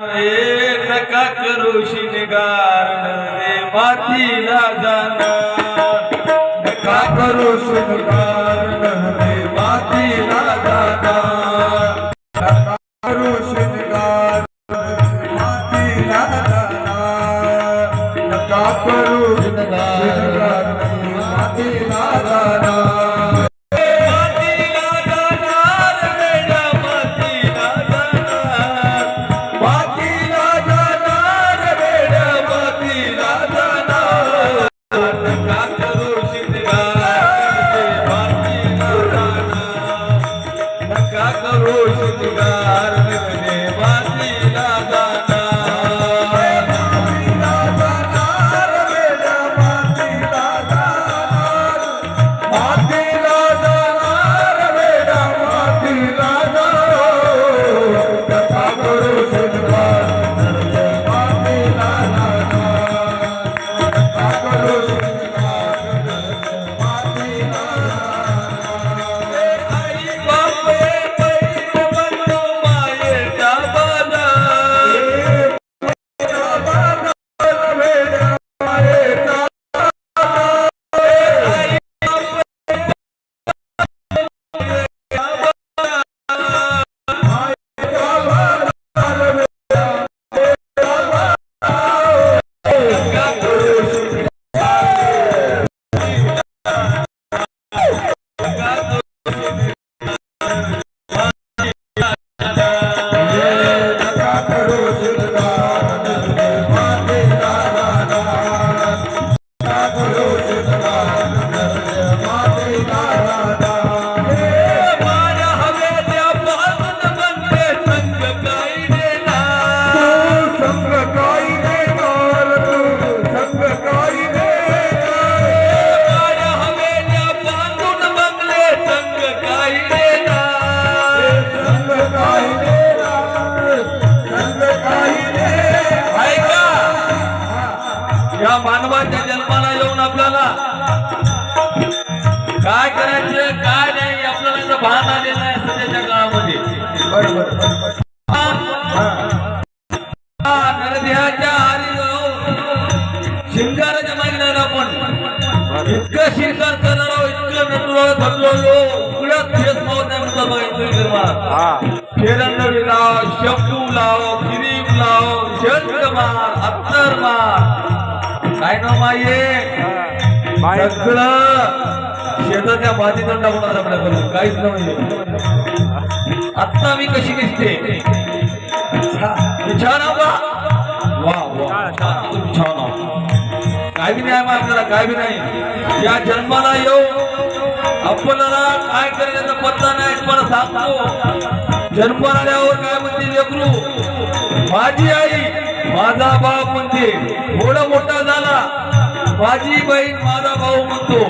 नका करू शिनगार रे मातीला जाणार. नका करू शिनगार या मानवाच्या जन्माला येऊन आपल्याला काय करायचं काय नाही आपल्याला भान आलेलं आहे सध्याच्या काळामध्ये. हा, नरदेहाच्या आधी जाऊ. शिंगाराच्या मागे नाही आपण. इतकं शिंगार करणार आहोत, इतकं नटलो उघड्यात फेस नाही म्हणतात. फेरंदरी लाव शंभू लाव किरीम लाव शंख मार अत्तर मार. काय नाव माये सगळं. शेताच्या भाजीतून टाकून आता काहीच नाही. आत्ता मी कशी दिसते? छान का वा वा छान काय बी नाही आपल्याला काय बी नाही. या जन्माला येऊ. आपल्याला काय करायचं पत्ता नाही पण सांगतो. जन्माला आल्यावर काय म्हणते लेकरू? माझी आई माझा बाप म्हणजे थोडा मोठा झाला. माझी बहीण माझा भाऊ म्हणतो.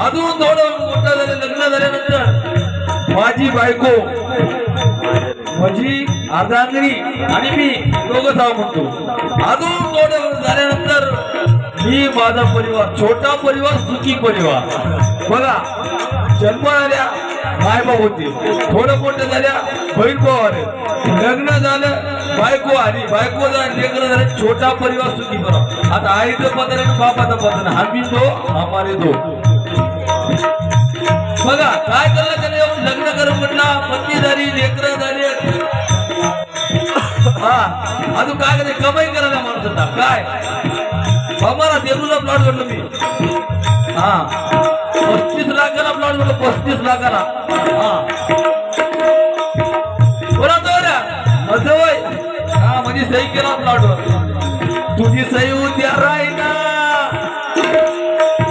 अजून थोडं मोठं झालं लग्न झाल्यानंतर माझी बायको माझी अर्धांगिरी आणि मी दोघं जाऊ म्हणतो. अजून थोडं झाल्यानंतर मी माझा परिवार छोटा परिवार सुखी परिवार. बघा जन्म आल्या मायबाप होते. थोडं मोठं झाल्या बहीण भाऊ लग्न झालं बायको आणि बायको झाली लेकरं झाले छोटा परिवार सुखी परिवार आता आईचं पदर आणि बापाचं पदर आम्ही दो हमारे दो बघा काय करलं त्याने येऊन लग्न करून म्हटला पत्नी झाली लेकरं झाली. हा अजून काय करते कमाई करायला माणसांना काय? आम्हाला देरूला प्लॉट करतो मी. हा पस्तीस लाखाला प्लॉट करतो पस्तीस लाखाला. हा. सही केला प्लॉटवर तुझी सही उद्या राहीना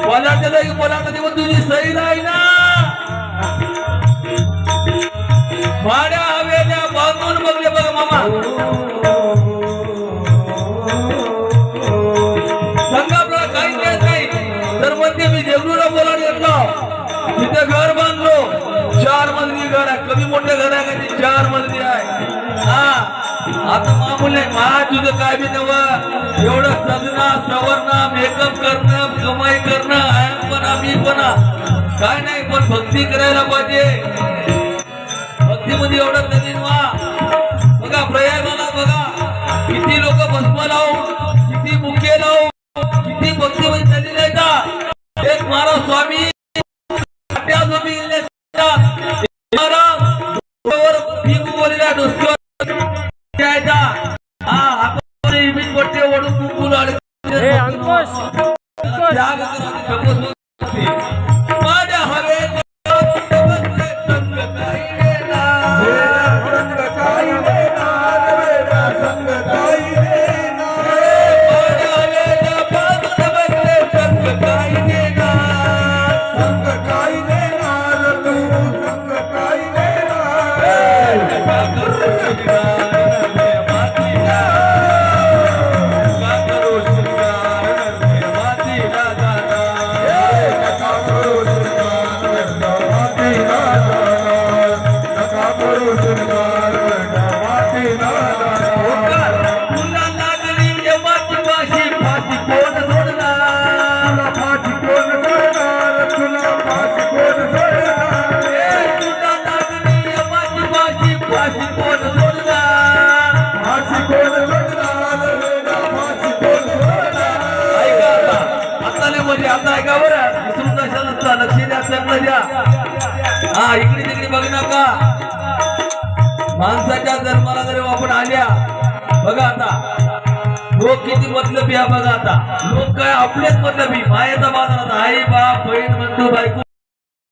बोलाच्या जागी बोलाचा दिवस तुझी सही राहीना भाड्या हवेल्या बांधून बघले बघ मामा. तिथे घर बांधलो. चार मजली घर आहे. कमी मोठे घर आहे का ते? चार मजली आहे. हा. आता मुले मा तुझं काय बी नव? एवढं सजणं सवरणं मेकअप करणं कमाई करणं आयमपणा पण काय नाही पण भक्ती करायला पाहिजे. भक्तीमध्ये एवढं नवीन वा. बघा प्रयागाला बघा. किती लोक भस्म लावू किती मुके लावू किती भक्तीमध्ये चाललेले आहे का एक महाराज स्वामी. महाराज जमीन महाराज ఏ అంకుష్ అంకుష్ इकडे तिकडे बघ नका. माणसाच्या धर्माला जरी आपण आल्या बघा आता. लोक किती मतलबी हा बघा आता. लोक काय आपलेच मतलबी. मायाचा बाजारात आई बाप बहीण म्हणतो बायको.